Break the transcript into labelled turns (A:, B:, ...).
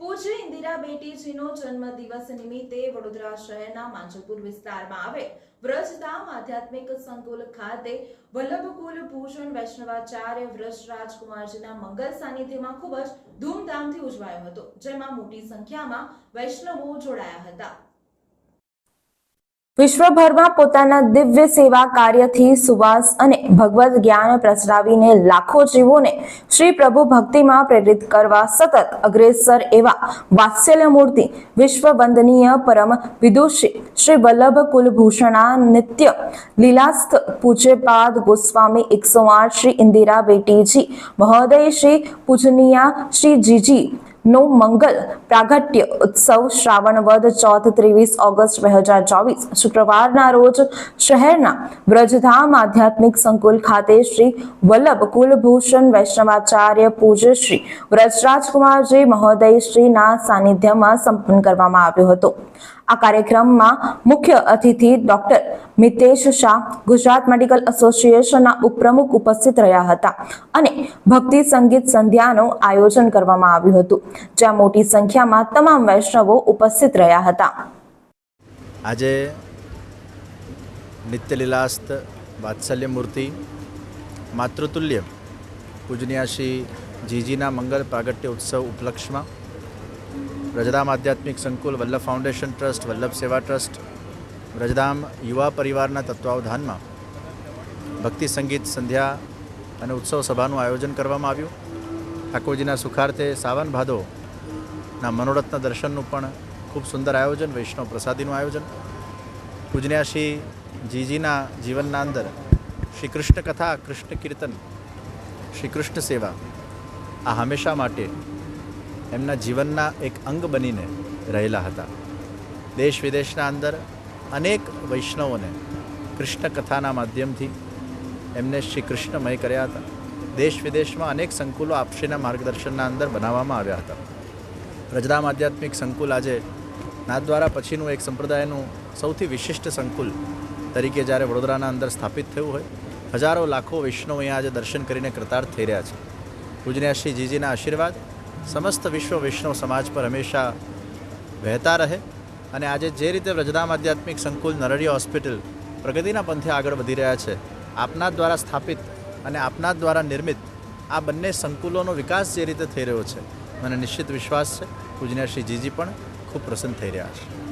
A: પૂજ્ય ઇન્દિરા બેટીજીનો જન્મદિવસ નિમિત્તે વડોદરા શહેરના માંજલપુર વિસ્તારમાં આવે. વ્રજધામ આધ્યાત્મિક સંકુલ ખાતે વલ્લભકુલ ભૂષણ વૈષ્ણવાચાર્ય વ્રજ રાજકુમારજીના મંગલ સાનિધ્યમાં ખૂબ જ ધૂમધામથી ઉજવાયો હતો, જેમાં મોટી સંખ્યામાં વૈષ્ણવો જોડાયા હતા.
B: વિશ્વભરમાં પોતાના દિવ્ય સેવા કાર્યથી સુવાસ અને ભગવદ જ્ઞાન પ્રસરાવીને લાખો જીવોને શ્રી પ્રભુ ભક્તિમાં પ્રેરિત કરવા સતત અગ્રેસર એવા વાત્સલ્ય મૂર્તિ વિશ્વ વંદનીય પરમ વિદુષી શ્રી વલ્લભ કુલભૂષણા નિત્ય લીલાસ્થ પૂજ્યપાદ ગોસ્વામી એકસો આઠ શ્રી ઇન્દિરા બેટીજી, મહોદય શ્રી પૂજનીયા શ્રી જીજી નો મંગલ પ્રાગટ્ય ઉત્સવ શ્રાવણ વધ ચોથ ત્રેવીસ ઓગસ્ટ બે હજાર ચોવીસ. શુક્રવારના રોજ શહેરના વ્રજધામ આધ્યાત્મિક સંકુલ ખાતે શ્રી વલ્લભ કુલભૂષણ વૈષ્ણવાચાર્ય પૂજ્ય શ્રી વ્રજરાજકુમારજી મહોદય શ્રીના સાનિધ્યમાં સંપન્ન કરવામાં આવ્યો હતો. આ કાર્યક્રમમાં મુખ્ય અતિથિ ડોક્ટર મિતેશ શાહ ગુજરાત મેડિકલ એસોસિએશનના ઉપપ્રમુખ ઉપસ્થિત રહ્યા હતા અને ભક્તિ સંગીત સંધ્યાનું આયોજન કરવામાં આવ્યું હતું, જ્યાં મોટી સંખ્યામાં તમામ વૈષ્ણવો ઉપસ્થિત રહ્યા હતા.
C: આજે નિત્યલીલાસ્ત વાત્સલ્ય મૂર્તિ માતૃતુલ્ય પૂજનીયા જીજીના મંગલ પ્રાગટ્ય ઉત્સવ ઉપલક્ષમાં વ્રજધામ આધ્યાત્મિક સંકુલ, વલ્લભ ફાઉન્ડેશન ટ્રસ્ટ, વલ્લભ સેવા ટ્રસ્ટ, રજધામ યુવા પરિવારના તત્વાવધાનમાં ભક્તિ, સંગીત, સંધ્યા અને ઉત્સવ સભાનું આયોજન કરવામાં આવ્યું. ઠાકોરજીના સુખાર્થે સાવન ભાદોના મનોરથના દર્શનનું પણ ખૂબ સુંદર આયોજન, વૈષ્ણવ પ્રસાદીનું આયોજન. પૂજન્યા શ્રી જીજીના જીવનના અંદર શ્રી કૃષ્ણ કથા, કૃષ્ણ કીર્તન શ્રી કૃષ્ણ સેવા આ હંમેશા માટે એમના જીવનના એક અંગ બનીને રહેલા હતા. દેશ વિદેશના અંદર અનેક વૈષ્ણવોને કૃષ્ણ કથાના માધ્યમથી એમને શ્રી કૃષ્ણમય કર્યા હતા. દેશ વિદેશમાં અનેક સંકુલો આપશ્રીના માર્ગદર્શનના અંદર બનાવવામાં આવ્યા હતા. રજધામ આધ્યાત્મિક સંકુલ આજે નાથદ્વારા પછીનું એક સંપ્રદાયનું સૌથી વિશિષ્ટ સંકુલ તરીકે જ્યારે વડોદરાના અંદર સ્થાપિત થયું હોય, હજારો લાખો વૈષ્ણવ અહીંયા આજે દર્શન કરીને કૃતાર્થ થઈ રહ્યા છે. પૂજનીય શ્રી જીજીના આશીર્વાદ સમસ્ત વિશ્વ વૈષ્ણવ સમાજ પર હંમેશા વહેતા રહે અને આજે જે રીતે વ્રજધામ આધ્યાત્મિક સંકુલ નરળી હોસ્પિટલ પ્રગતિના પંથે આગળ વધી રહ્યા છે, આપના દ્વારા સ્થાપિત અને આપના દ્વારા નિર્મિત આ બંને સંકુલોનો વિકાસ જે રીતે થઈ રહ્યો છે, મને નિશ્ચિત વિશ્વાસ છે. પૂજનીય શ્રી જીજી પણ ખૂબ પ્રસન્ન થઈ રહ્યા છે.